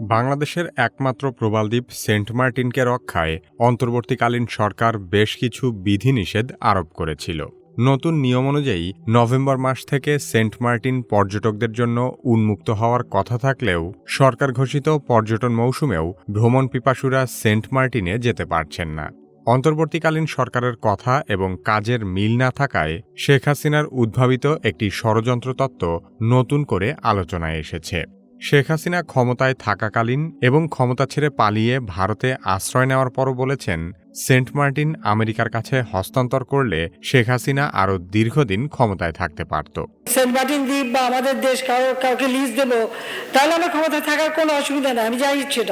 বাংলাদেশের একমাত্র প্রবালদ্বীপ সেন্ট মার্টিনকে রক্ষায় অন্তর্বর্তীকালীন সরকার বেশ কিছু বিধিনিষেধ আরোপ করেছিল। নতুন নিয়ম অনুযায়ী, নভেম্বর মাস থেকে সেন্ট মার্টিন পর্যটকদের জন্য উন্মুক্ত হওয়ার কথা থাকলেও, সরকার ঘোষিত পর্যটন মৌসুমেও ভ্রমণ পিপাসুরা সেন্ট মার্টিনে যেতে পারছেন না। অন্তর্বর্তীকালীন সরকারের কথা এবং কাজের মিল না থাকায় শেখ হাসিনার উদ্ভাবিত একটি ষড়যন্ত্র তত্ত্ব নতুন করে আলোচনায় এসেছে। শেখ হাসিনা ক্ষমতায় থাকাকালীন এবং ক্ষমতা ছেড়ে পালিয়ে ভারতে আশ্রয় নেওয়ার পরও বলেছেন সেন্ট মার্টিন আমেরিকার কাছে হস্তান্তর করলে শেখ হাসিনা আরও দীর্ঘদিন ক্ষমতায় থাকতে পারত। সেন্ট মার্টিন দ্বীপ বা আমাদের দেশ কাউকে লিজ দেবো তাহলে আমার ক্ষমতা থাকার কোনো অসুবিধা নেই আমি যাই ইচ্ছে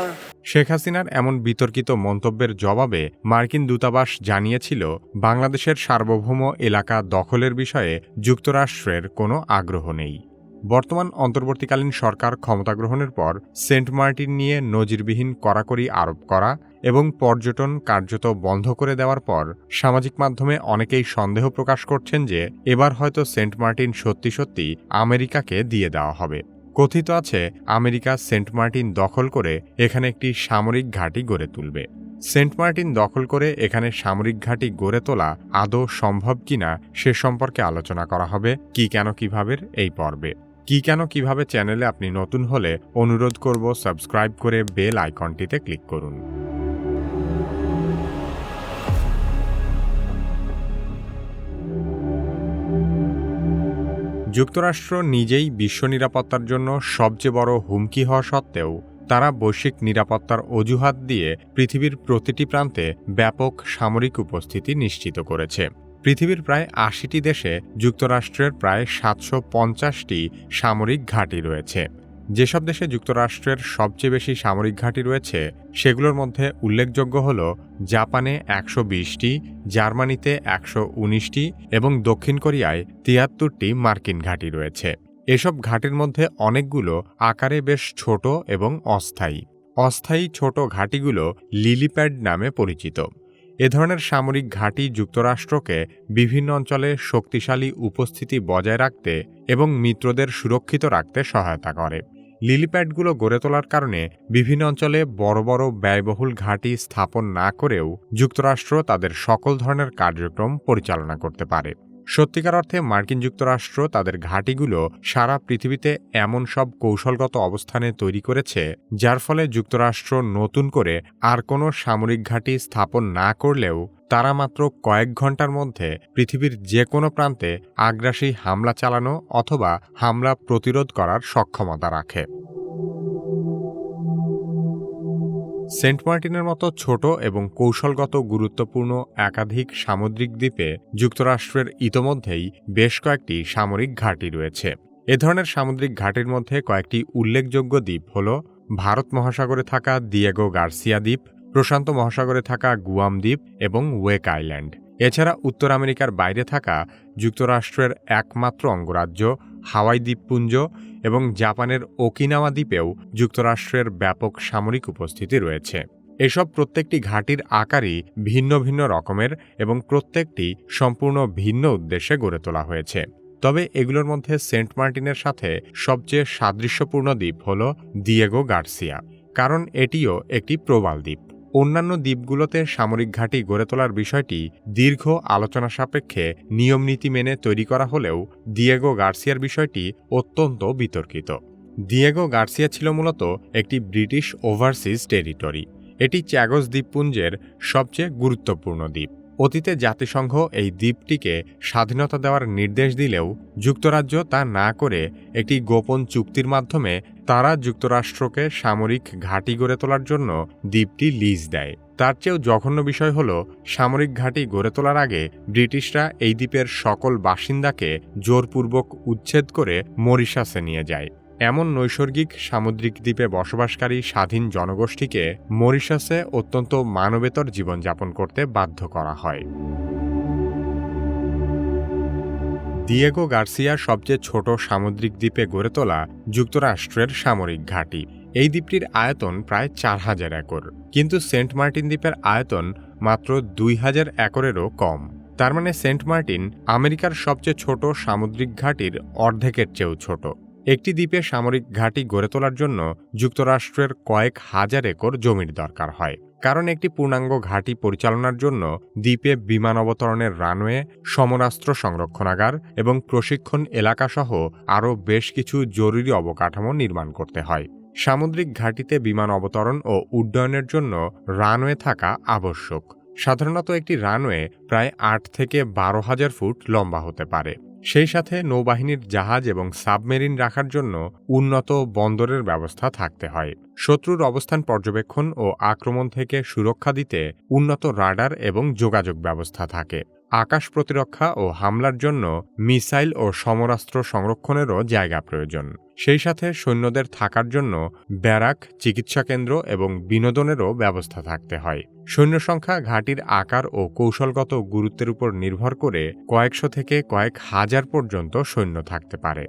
শেখ হাসিনার এমন বিতর্কিত মন্তব্যের জবাবে মার্কিন দূতাবাস জানিয়েছিল বাংলাদেশের সার্বভৌম এলাকা দখলের বিষয়ে যুক্তরাষ্ট্রের কোনো আগ্রহ নেই। বর্তমান অন্তর্বর্তীকালীন সরকার ক্ষমতা গ্রহণের পর সেন্ট মার্টিন নিয়ে নজিরবিহীন কড়াকড়ি আরোপ করা এবং পর্যটন কার্যত বন্ধ করে দেওয়ার পর সামাজিক মাধ্যমে অনেকেই সন্দেহ প্রকাশ করছেন যে এবার হয়তো সেন্ট মার্টিন সত্যি সত্যি আমেরিকাকে দিয়ে দেওয়া হবে। কথিত আছে, আমেরিকা সেন্ট মার্টিন দখল করে এখানে একটি সামরিক ঘাঁটি গড়ে তুলবে। সেন্ট মার্টিন দখল করে এখানে সামরিক ঘাঁটি গড়ে তোলা আদৌ সম্ভব কিনা সে সম্পর্কে আলোচনা করা হবে, কি কেন কীভাবে এই পর্বে। কি কেন কীভাবে চ্যানেলে আপনি নতুন হলে অনুরোধ করব সাবস্ক্রাইব করে বেল আইকনটিতে ক্লিক করুন। যুক্তরাষ্ট্র নিজেই বিশ্ব নিরাপত্তার জন্য সবচেয়ে বড় হুমকি হওয়া সত্ত্বেও তারা বৈশ্বিক নিরাপত্তার অজুহাত দিয়ে পৃথিবীর প্রতিটি প্রান্তে ব্যাপক সামরিক উপস্থিতি নিশ্চিত করেছে। পৃথিবীর প্রায় আশিটি দেশে যুক্তরাষ্ট্রের প্রায় সাতশো পঞ্চাশটি সামরিক ঘাঁটি রয়েছে। যেসব দেশে যুক্তরাষ্ট্রের সবচেয়ে বেশি সামরিক ঘাঁটি রয়েছে, সেগুলোর মধ্যে উল্লেখযোগ্য হল জাপানে একশো বিশটি, জার্মানিতে একশো উনিশটি এবং দক্ষিণ কোরিয়ায় তিয়াত্তরটি মার্কিন ঘাঁটি রয়েছে। এসব ঘাঁটির মধ্যে অনেকগুলো আকারে বেশ ছোট এবং অস্থায়ী। অস্থায়ী ছোট ঘাঁটিগুলো লিলিপ্যাড নামে পরিচিত। এ ধরনের সামরিক ঘাঁটি যুক্তরাষ্ট্রকে বিভিন্ন অঞ্চলে শক্তিশালী উপস্থিতি বজায় রাখতে এবং মিত্রদের সুরক্ষিত রাখতে সহায়তা করে। লিলিপ্যাডগুলো গড়ে তোলার কারণে বিভিন্ন অঞ্চলে বড় বড় ব্যয়বহুল ঘাঁটি স্থাপন না করেও যুক্তরাষ্ট্র তাদের সকল ধরনের কার্যক্রম পরিচালনা করতে পারে। সত্যিকার অর্থে মার্কিন যুক্তরাষ্ট্র তাদের ঘাঁটিগুলো সারা পৃথিবীতে এমন সব কৌশলগত অবস্থানে তৈরি করেছে, যার ফলে যুক্তরাষ্ট্র নতুন করে আর কোনো সামরিক ঘাঁটি স্থাপন না করলেও তারা মাত্র কয়েক ঘণ্টার মধ্যে পৃথিবীর যে কোনো প্রান্তে আগ্রাসী হামলা চালানো অথবা হামলা প্রতিরোধ করার সক্ষমতা রাখে। সেন্ট মার্টিনের মতো ছোট এবং কৌশলগত গুরুত্বপূর্ণ একাধিক সামুদ্রিক দ্বীপে যুক্তরাষ্ট্রের ইতোমধ্যেই বেশ কয়েকটি সামরিক ঘাঁটি রয়েছে। এ ধরনের সামুদ্রিক ঘাঁটির মধ্যে কয়েকটি উল্লেখযোগ্য দ্বীপ হল ভারত মহাসাগরে থাকা দিয়েগো গার্সিয়া দ্বীপ, প্রশান্ত মহাসাগরে থাকা গুয়াম দ্বীপ এবং ওয়েক আইল্যান্ড। এছাড়া উত্তর আমেরিকার বাইরে থাকা যুক্তরাষ্ট্রের একমাত্র অঙ্গরাজ্য হাওয়াই দ্বীপপুঞ্জ এবং জাপানের ওকিনাওয়া দ্বীপেও যুক্তরাষ্ট্রের ব্যাপক সামরিক উপস্থিতি রয়েছে। এসব প্রত্যেকটি ঘাঁটির আকারই ভিন্ন ভিন্ন রকমের এবং প্রত্যেকটি সম্পূর্ণ ভিন্ন উদ্দেশ্যে গড়ে তোলা হয়েছে। তবে এগুলোর মধ্যে সেন্ট মার্টিনের সাথে সবচেয়ে সাদৃশ্যপূর্ণ দ্বীপ হল দিয়েগো গার্সিয়া, কারণ এটিও একটি প্রবাল দ্বীপ। অন্যান্য দ্বীপগুলোতে সামরিক ঘাঁটি গড়ে তোলার বিষয়টি দীর্ঘ আলোচনা সাপেক্ষে নিয়মনীতি মেনে তৈরি করা হলেও দিয়েগো গার্সিয়ার বিষয়টি অত্যন্ত বিতর্কিত। দিয়েগো গার্সিয়া ছিল মূলত একটি ব্রিটিশ ওভারসিজ টেরিটরি। এটি চ্যাগস দ্বীপপুঞ্জের সবচেয়ে গুরুত্বপূর্ণ দ্বীপ। অতীতে জাতিসংঘ এই দ্বীপটিকে স্বাধীনতা দেওয়ার নির্দেশ দিলেও যুক্তরাজ্য তা না করে একটি গোপন চুক্তির মাধ্যমে তারা যুক্তরাষ্ট্রকে সামরিক ঘাঁটি গড়ে তোলার জন্য দ্বীপটি লিজ দেয়। তার চেয়েও জঘন্য বিষয় হল, সামরিক ঘাঁটি গড়ে তোলার আগে ব্রিটিশরা এই দ্বীপের সকল বাসিন্দাকে জোরপূর্বক উচ্ছেদ করে মরিশাসে নিয়ে যায়। এমন নৈসর্গিক সামুদ্রিক দ্বীপে বসবাসকারী স্বাধীন জনগোষ্ঠীকে মরিশাসে অত্যন্ত মানবেতর জীবনযাপন করতে বাধ্য করা হয়। দিয়েগো গার্সিয়ার সবচেয়ে ছোট সামুদ্রিক দ্বীপে গড়ে তোলা যুক্তরাষ্ট্রের সামরিক ঘাঁটি। এই দ্বীপটির আয়তন প্রায় চার হাজার একর। কিন্তু সেন্ট মার্টিন দ্বীপের আয়তন মাত্র দুই হাজার একরেরও কম। তার মানে সেন্ট মার্টিন আমেরিকার সবচেয়ে ছোট সামুদ্রিক ঘাঁটির অর্ধেকের চেয়েও ছোট। একটি দ্বীপে সামরিক ঘাঁটি গড়ে তোলার জন্য যুক্তরাষ্ট্রের কয়েক হাজার একর জমির দরকার হয়। কারণ একটি পূর্ণাঙ্গ ঘাঁটি পরিচালনার জন্য দ্বীপে বিমান অবতরণের রানওয়ে, সমরাস্ত্র সংরক্ষণাগার এবং প্রশিক্ষণ এলাকাসহ আরও বেশ কিছু জরুরি অবকাঠামো নির্মাণ করতে হয়। সামুদ্রিক ঘাঁটিতে বিমান অবতরণ ও উড্ডয়নের জন্য রানওয়ে থাকা আবশ্যক। সাধারণত একটি রানওয়ে প্রায় আট থেকে বারো হাজার ফুট লম্বা হতে পারে। সেই সাথে নৌবাহিনীর জাহাজ এবং সাবমেরিন রাখার জন্য উন্নত বন্দরের ব্যবস্থা থাকতে হয়। শত্রুর অবস্থান পর্যবেক্ষণ ও আক্রমণ থেকে সুরক্ষা দিতে উন্নত রাডার এবং যোগাযোগ ব্যবস্থা থাকে। আকাশ প্রতিরক্ষা ও হামলার জন্য মিসাইল ও সমরাস্ত্র সংরক্ষণেরও জায়গা প্রয়োজন। সেই সাথে সৈন্যদের থাকার জন্য ব্যারাক, চিকিৎসা কেন্দ্র এবং বিনোদনেরও ব্যবস্থা থাকতে হয়। সৈন্য সংখ্যা ঘাঁটির আকার ও কৌশলগত গুরুত্বের উপর নির্ভর করে কয়েকশো থেকে কয়েক হাজার পর্যন্ত সৈন্য থাকতে পারে।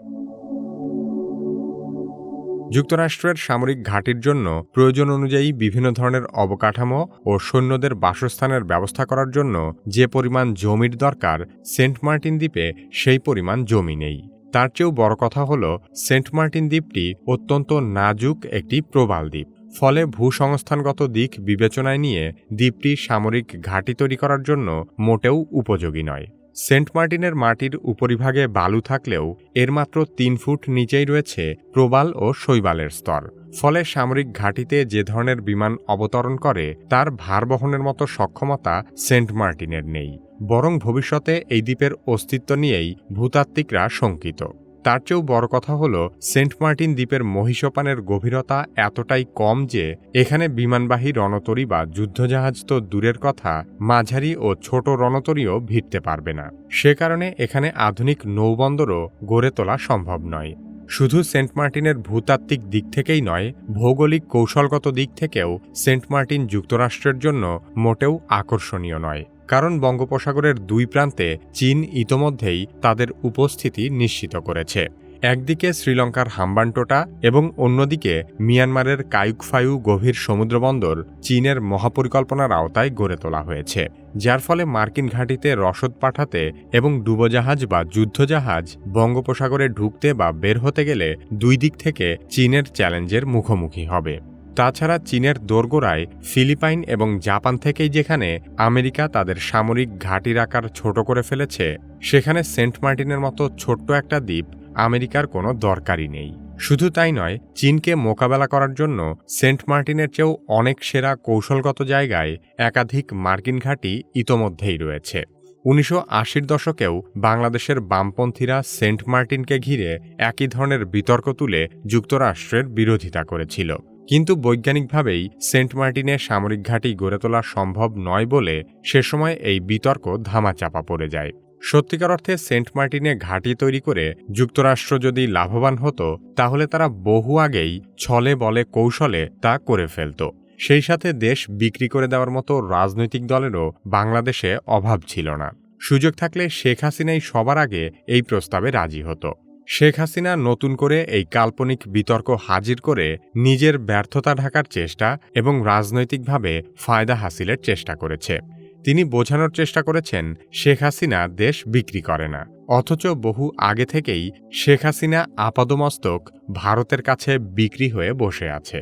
যুক্তরাষ্ট্রের সামরিক ঘাঁটির জন্য প্রয়োজন অনুযায়ী বিভিন্ন ধরনের অবকাঠামো ও সৈন্যদের বাসস্থানের ব্যবস্থা করার জন্য যে পরিমাণ জমির দরকার সেন্ট মার্টিন দ্বীপে, সেই পরিমাণ জমি নেই। তার চেয়েও বড় কথা হল, সেন্ট মার্টিন দ্বীপটি অত্যন্ত নাজুক একটি প্রবাল দ্বীপ। ফলে ভূসংস্থানগত দিক বিবেচনায় নিয়ে দ্বীপটি সামরিক ঘাঁটি তৈরি করার জন্য মোটেও উপযোগী নয়। সেন্ট মার্টিনের মাটির উপরিভাগে বালু থাকলেও এর মাত্র তিন ফুট নিচেই রয়েছে প্রবাল ও শৈবালের স্তর। ফলে সামরিক ঘাঁটিতে যে ধরনের বিমান অবতরণ করে, তার ভার বহনের মতো সক্ষমতা সেন্ট মার্টিনের নেই। বরং ভবিষ্যতে এই দ্বীপের অস্তিত্ব নিয়েই ভূতাত্ত্বিকরা শঙ্কিত। তার চেয়েও বড় কথা হল, সেন্ট মার্টিন দ্বীপের মহিষপানের গভীরতা এতটাই কম যে, এখানে বিমানবাহী রণতরী বা যুদ্ধজাহাজ তো দূরের কথা, মাঝারি ও ছোট রণতরীও ভিড়তে পারবে না। সে কারণে এখানে আধুনিক নৌবন্দরও গড়ে তোলা সম্ভব নয়। শুধু সেন্ট মার্টিনের ভূতাত্ত্বিক দিক থেকেই নয়, ভৌগোলিক কৌশলগত দিক থেকেও সেন্ট মার্টিন যুক্তরাষ্ট্রের জন্য মোটেও আকর্ষণীয় নয়। কারণ বঙ্গোপসাগরের দুই প্রান্তে চীন ইতোমধ্যেই তাদের উপস্থিতি নিশ্চিত করেছে। একদিকে শ্রীলঙ্কার হাম্বানটোটা এবং অন্যদিকে মিয়ানমারের কায়ুকফায়ু গভীর সমুদ্রবন্দর চীনের মহাপরিকল্পনার আওতায় গড়ে তোলা হয়েছে, যার ফলে মার্কিন ঘাঁটিতে রসদ পাঠাতে এবং ডুবোজাহাজ বা যুদ্ধজাহাজ বঙ্গোপসাগরে ঢুকতে বা বের হতে গেলে দুই দিক থেকে চীনের চ্যালেঞ্জের মুখোমুখি হবে। তাছাড়া চীনের দোরগোড়ায়, ফিলিপাইন এবং জাপান থেকেই যেখানে আমেরিকা তাদের সামরিক ঘাঁটির আকার ছোট করে ফেলেছে, সেখানে সেন্ট মার্টিনের মতো ছোট্ট একটা দ্বীপ আমেরিকার কোনো দরকারই নেই। শুধু তাই নয়, চীনকে মোকাবেলা করার জন্য সেন্ট মার্টিনের চেয়েও অনেক সেরা কৌশলগত জায়গায় একাধিক মার্কিন ঘাঁটি ইতোমধ্যেই রয়েছে। উনিশশো আশির দশকেও বাংলাদেশের বামপন্থীরা সেন্ট মার্টিনকে ঘিরে একই ধরনের বিতর্ক তুলে যুক্তরাষ্ট্রের বিরোধিতা করেছিল। কিন্তু বৈজ্ঞানিকভাবেই সেন্ট মার্টিনে সামরিক ঘাঁটি গড়ে তোলা সম্ভব নয় বলে সে সময় এই বিতর্ক ধামাচাপা পড়ে যায়। সত্যিকার অর্থে সেন্ট মার্টিনে ঘাঁটি তৈরি করে যুক্তরাষ্ট্র যদি লাভবান হতো, তাহলে তারা বহু আগেই ছলে বলে কৌশলে তা করে ফেলত। সেই সাথে দেশ বিক্রি করে দেওয়ার মতো রাজনৈতিক দলেরও বাংলাদেশে অভাব ছিল না। সুযোগ থাকলে শেখ হাসিনাই সবার আগে এই প্রস্তাবে রাজি হতো। শেখ হাসিনা নতুন করে এই কাল্পনিক বিতর্ক হাজির করে নিজের ব্যর্থতা ঢাকার চেষ্টা এবং রাজনৈতিকভাবে ফায়দা হাসিলের চেষ্টা করেছে। তিনি বোঝানোর চেষ্টা করেছেন, শেখ হাসিনা দেশ বিক্রি করে না। অথচ বহু আগে থেকেই শেখ হাসিনা আপাদমস্তক ভারতের কাছে বিক্রি হয়ে বসে আছে।